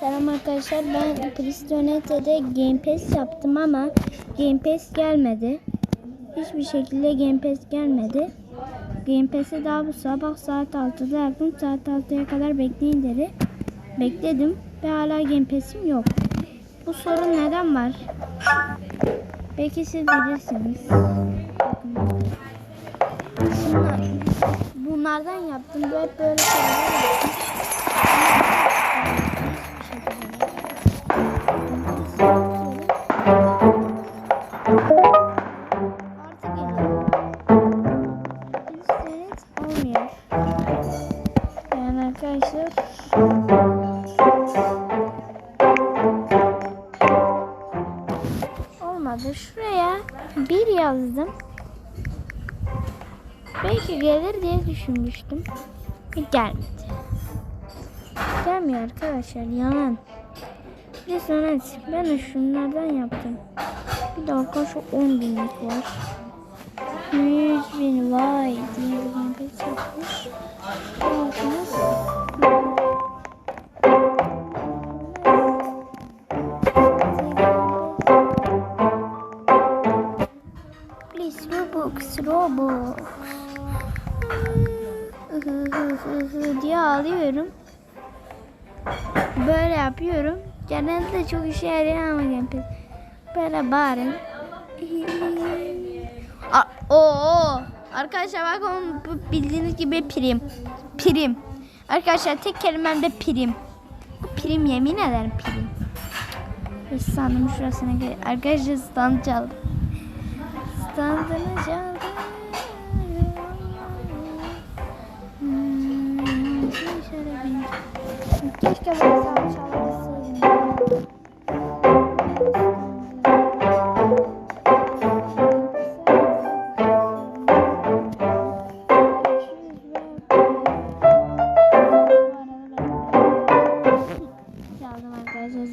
Selam arkadaşlar ben Pristonete'de Game Pass yaptım ama Game Pass gelmedi. Hiçbir şekilde Game Pass gelmedi. Game Pass'e daha bu sabah saat 6'da yaptım. Saat 6'ya kadar bekleyin dedi. Bekledim ve hala Game Pass'im yok. Bu sorun neden var? Belki siz bilirsiniz. Şunlar, bunlardan yaptım. Böyle böyle şeyler yaptım. Arkadaşlar olmadı. Şuraya bir yazdım. Belki gelir diye düşünmüştüm. Gelmedi. Gelmiyor arkadaşlar yalan. Bir de ben de şunlardan yaptım. Bir de arkadaşlar 10 binlik var. 100 bin vay Please Robux, Robux. Diye ağlıyorum. Böyle yapıyorum. Genelde çok işe yarayan ama Game Böyle bağırın. Oo, arkadaşlar bakın bildiğiniz gibi prim. Prim. Arkadaşlar tek kelimem de prim. Prim yemin ederim prim. Sandım şurasına gel. Arkadaşlar stand çaldı. Standını çaldı. Hmm, Keşke böyle sağ çalabilseydim. Çaldım arkadaşlar